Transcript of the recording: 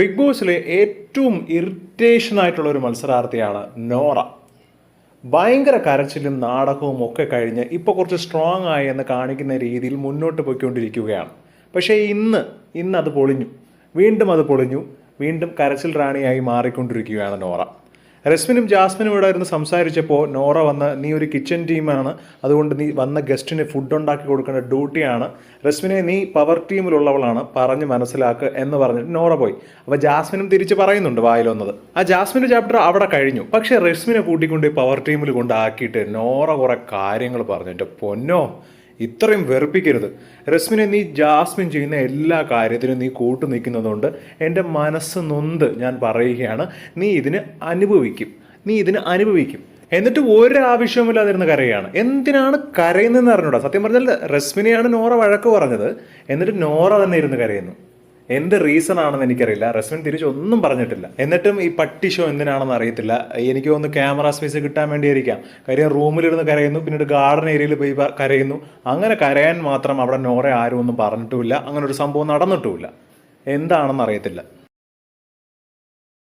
Big ബോസിലെ ഏറ്റവും irritation ആയിട്ടുള്ള ഒരു മത്സരാർത്ഥിയാണ് നോറ. ഭയങ്കര കരച്ചിലും നാടകവും ഒക്കെ കഴിഞ്ഞ് ഇപ്പോൾ കുറച്ച് സ്ട്രോങ് ആയി എന്ന് കാണിക്കുന്ന രീതിയിൽ മുന്നോട്ട് പോയിക്കൊണ്ടിരിക്കുകയാണ്. പക്ഷേ ഇന്ന് ഇന്ന് അത് പൊളിഞ്ഞു. വീണ്ടും അത് പൊളിഞ്ഞു. വീണ്ടും കരച്ചിൽ റാണിയായി മാറിക്കൊണ്ടിരിക്കുകയാണ് നോറ. റസ്മിനും ജാസ്മിനും ഇവിടെ ഇരുന്ന് സംസാരിച്ചപ്പോൾ നോറ വന്ന് നീ ഒരു കിച്ചൺ ടീമാണ് അതുകൊണ്ട് നീ വന്ന ഗസ്റ്റിന് ഫുഡ് ഉണ്ടാക്കി കൊടുക്കേണ്ട ഡ്യൂട്ടിയാണ് റസ്മിനെ നീ പവർ ടീമിലുള്ളവളാണ് പറഞ്ഞ് മനസ്സിലാക്കുക എന്ന് പറഞ്ഞിട്ട് നോറ പോയി. അപ്പോൾ ജാസ്മിനും തിരിച്ച് പറയുന്നുണ്ട് വായിൽ വന്നത്. ആ ജാസ്മിന്റെ ചാപ്റ്റർ അവിടെ കഴിഞ്ഞു. പക്ഷേ റസ്മിനെ കൂട്ടിക്കൊണ്ട് പവർ ടീമിൽ കൊണ്ടാക്കിയിട്ട് നോറ കുറേ കാര്യങ്ങൾ പറഞ്ഞു. എന്റെ പൊന്നോ ഇത്രയും വെറുപ്പിക്കരുത്. രശ്മിനെ നീ ജാസ്മിൻ ചെയ്യുന്ന എല്ലാ കാര്യത്തിനും നീ കൂട്ടു നിൽക്കുന്നതുകൊണ്ട് എന്റെ മനസ്സ് നൊന്ത് ഞാൻ പറയുകയാണ്. നീ ഇതിന് അനുഭവിക്കും. നീ ഇതിന് അനുഭവിക്കും. എന്നിട്ട് ഒരു കരയാണ്. എന്തിനാണ് കരയുന്നതെന്ന് അറിഞ്ഞൂടാ? സത്യം പറഞ്ഞാൽ റസ്മിനെയാണ് നോറ വഴക്ക് പറഞ്ഞത്. എന്നിട്ട് നോറ തന്നെ ഇരുന്ന് കരയുന്നു. എന്ത് റീസൺ ആണെന്ന് എനിക്കറിയില്ല. റസ്മിൻ തിരിച്ചൊന്നും പറഞ്ഞിട്ടില്ല. എന്നിട്ടും ഈ പട്ടി ഷോ എന്തിനാണെന്ന് അറിയത്തില്ല. എനിക്ക് തോന്നുന്നു ക്യാമറ സ്പേസ് കിട്ടാൻ വേണ്ടിയായിരിക്കാം. കാര്യം റൂമിലിരുന്ന് കരയുന്നു പിന്നീട് ഗാർഡൻ ഏരിയയിൽ പോയി കരയുന്നു. അങ്ങനെ കരയാൻ മാത്രം അവിടെ നോറെ ആരും ഒന്നും പറഞ്ഞിട്ടുമില്ല. അങ്ങനെ ഒരു സംഭവം നടന്നിട്ടുമില്ല. എന്താണെന്ന് അറിയത്തില്ല.